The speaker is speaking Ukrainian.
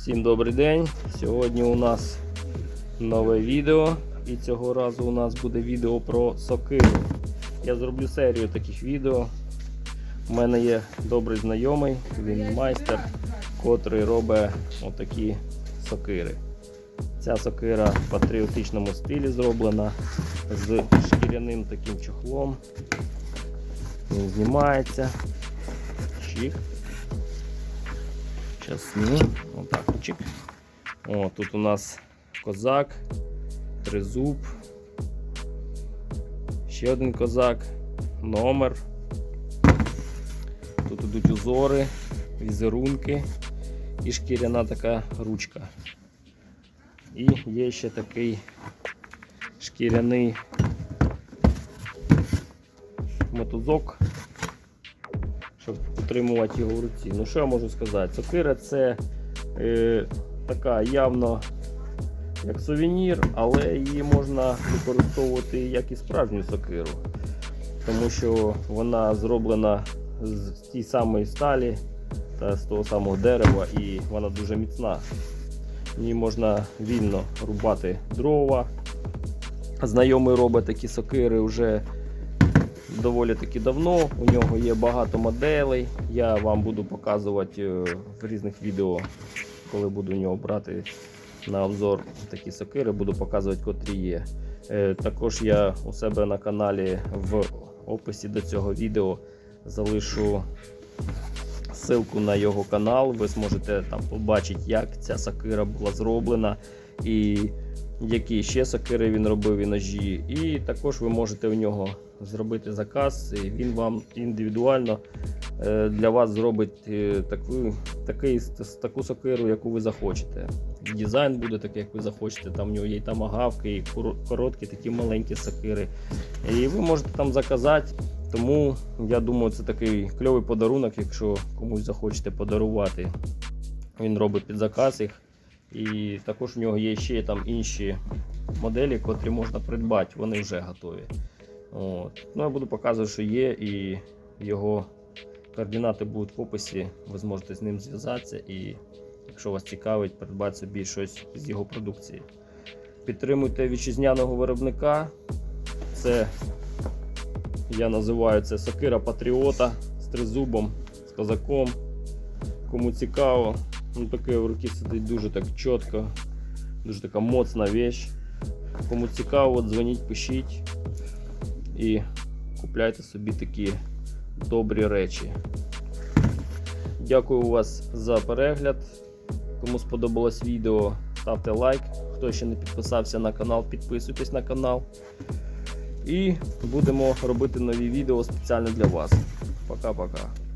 Всім добрий день. Сьогодні у нас нове відео. І цього разу у нас буде відео про сокиру. Я зроблю серію таких відео. У мене є добрий знайомий, він майстер, котрий робить отакі сокири. Ця сокира в патріотичному стилі зроблена з шкіряним таким чохлом. Він знімається. Чик. Часні. Отак. Чик. О, тут у нас козак, тризуб. Ще один козак, номер. Тут ідуть узори, візерунки і шкіряна така ручка. І є ще такий шкіряний мотузок, утримувати його в руці. Ну що я можу сказати? Сокира це е, така явно як сувенір, але її можна використовувати як і справжню сокиру, тому що вона зроблена з тієї самої сталі та з того самого дерева і вона дуже міцна. Ній можна вільно рубати дрова. Знайомий робить такі сокири вже доволі таки давно. У нього є багато моделей. Я вам буду показувати е, в різних відео, коли буду у нього брати на обзор такі сокири, буду показувати, котрі є. Е, Також я у себе на каналі в описі до цього відео залишу ссылку на його канал. Ви зможете там побачити, як ця сокира була зроблена і які ще сокири він робив і ножі. І також ви можете у нього зробити заказ, і він вам індивідуально е, для вас зробить е, таку, такий, таку сокиру, яку ви захочете. Дизайн буде такий, як ви захочете. Там у нього є і тамагавки, і короткі, такі маленькі сокири. І ви можете там заказати. Тому я думаю, це такий кльовий подарунок, якщо комусь захочете подарувати. Він робить під заказ їх. І також у нього є ще там інші моделі, котрі можна придбати, вони вже готові. От. Ну, я буду показувати, що є, і його координати будуть в описі. Ви зможете з ним зв'язатися і, якщо вас цікавить, придбати собі щось з його продукції. Підтримуйте вітчизняного виробника. Це я називаю це Сокира Патріота з тризубом, з козаком. Кому цікаво, ну таке в руки сидить дуже так чітко, дуже така моцна вещь. Кому цікаво, дзвоніть, пишіть і купляйте собі такі добрі речі. Дякую вас за перегляд. Кому сподобалось відео, ставте лайк. Хто ще не підписався на канал, підписуйтесь на канал. І будемо робити нові відео спеціально для вас. Пока-пока.